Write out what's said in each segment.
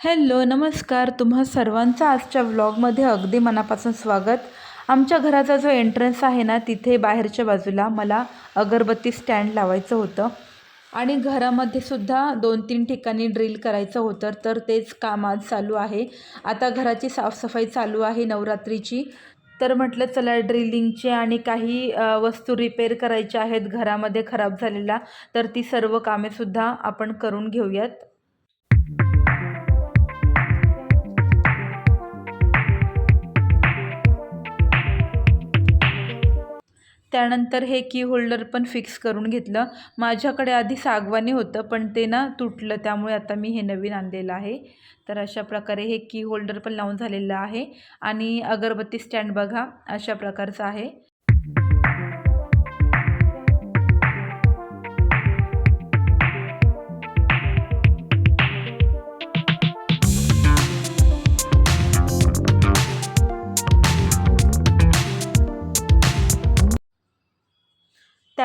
Hello नमस्कार. तुम्हा सर्वांचं आजच्या व्लॉगमध्ये अगदी मनापासून स्वागत. आमच्या घराचा जो एंट्रन्स आहे ना तिथे बाहेरच्या बाजूला मला अगरबत्ती स्टँड लावायचं होतं. आणि घरामध्ये सुद्धा दोन तीन ठिकाणी ड्रिल करायचं होतं तर तेच काम आज चालू आहे. आता घराची साफसफाई चालू आहे नवरात्रीची. तर म्हटलं चला ड्रिलिंगचे आणि काही वस्तू रिपेअर करायच्या आहेत घरामध्ये खराब झालेल्या तर ती सर्व कामेसुद्धा आपण करून घेऊयात. त्यानंतर हे की होल्डर पण फिक्स करून घेतलं. माझ्याकडे आधी सागवानी होतं पण ते ना तुटलं त्यामुळे आता मी हे नवीन आणलेलं आहे. तर अशा प्रकारे हे की होल्डर पण लावून झालेलं आहे. आणि अगरबत्ती स्टँड बघा अशा प्रकारचं आहे.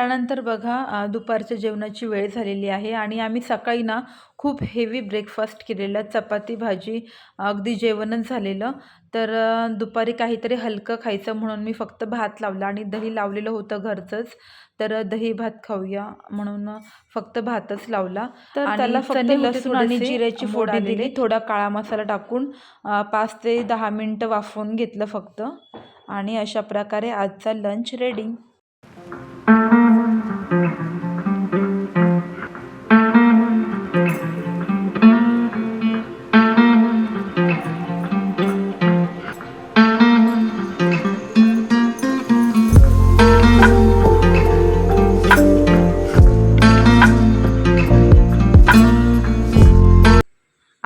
त्यानंतर बघा दुपारच्या जेवणाची वेळ झालेली आहे आणि आम्ही सकाळी ना खूप हेवी ब्रेकफास्ट केलेलं चपाती भाजी अगदी जेवणच झालेलं. तर दुपारी काहीतरी हलकं खायचं म्हणून मी फक्त भात लावला आणि दही लावलेलं होतं घरचंच. तर दही भात खाऊया म्हणून फक्त भातच लावला. तर त्याला फक्त लसूण आणि जिऱ्याची आलेले. दिली थोडा काळा मसाला टाकून पाच ते दहा मिनटं वाफवून घेतलं फक्त. आणि अशा प्रकारे आजचा लंच रेडी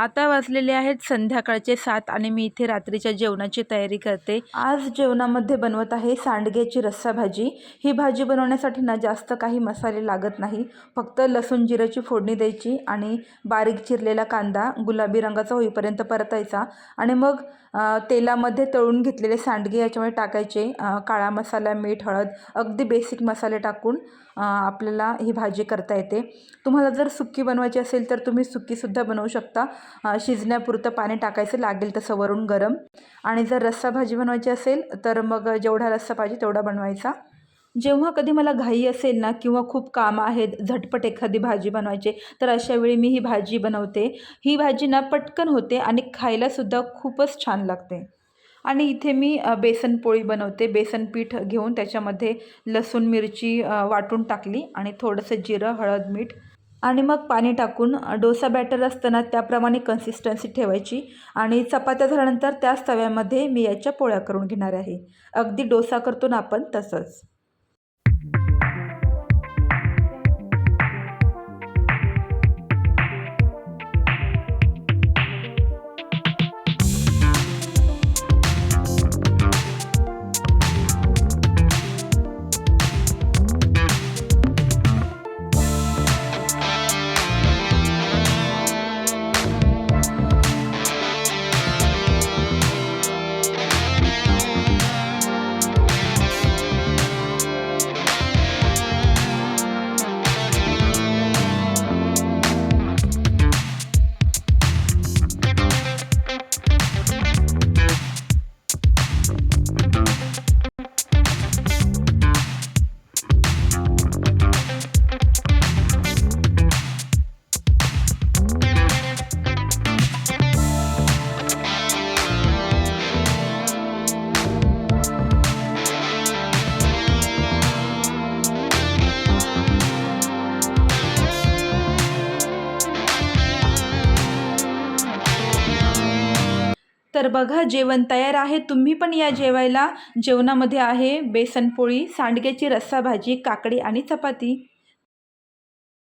आता वाजलेले आहेत संध्याकाळचे सात आणि मी इथे रात्रीच्या जेवणाची तयारी करते. आज जेवणामध्ये बनवत आहे सांडग्याची रस्सा भाजी. ही भाजी बनवण्यासाठी ना जास्त काही मसाले लागत नाही. फक्त लसूण जिऱ्याची फोडणी द्यायची आणि बारीक चिरलेला कांदा गुलाबी रंगाचा होईपर्यंत परतायचा. आणि मग तेलामध्ये तळून घेतलेले सांडगे याच्यामध्ये टाकायचे. काळा मसाला मीठ हळद अगदी बेसिक मसाले टाकून आपल्याला ही भाजी करता येते. तुम्हाला जर सुक्की बनवायची असेल तर तुम्ही सुक्कीसुद्धा बनवू शकता. शिजण्यापुरतं पाणी टाकायचं लागेल तसं वरून गरम. आणि जर रस्सा भाजी बनवायची असेल तर मग जेवढा रस्सा पाहिजे तेवढा बनवायचा. जेव्हा कधी मला घाई असेल ना किंवा खूप कामं आहेत झटपट एखादी भाजी बनवायची तर अशावेळी मी ही भाजी बनवते. ही भाजी ना पटकन होते आणि खायलासुद्धा खूपच छान लागते. आणि इथे मी बेसन पोळी बनवते. बेसन पीठ घेऊन त्याच्यामध्ये लसूण मिरची वाटून टाकली आणि थोडंसं जिरं हळद मीठ आणि मग पाणी टाकून डोसा बॅटर असताना त्याप्रमाणे कन्सिस्टन्सी ठेवायची आणि चपात्या झाल्यानंतर त्याच तव्यामध्ये मी याच्या पोळ्या करून घेणार आहे. अगदी डोसा करतो ना आपण तसंच. तर बघा जेवण तयार आहे. तुम्ही पण या जेवायला. जेवणामध्ये आहे बेसनपोळी सांडग्याची रस्सा भाजी काकडी आणि चपाती.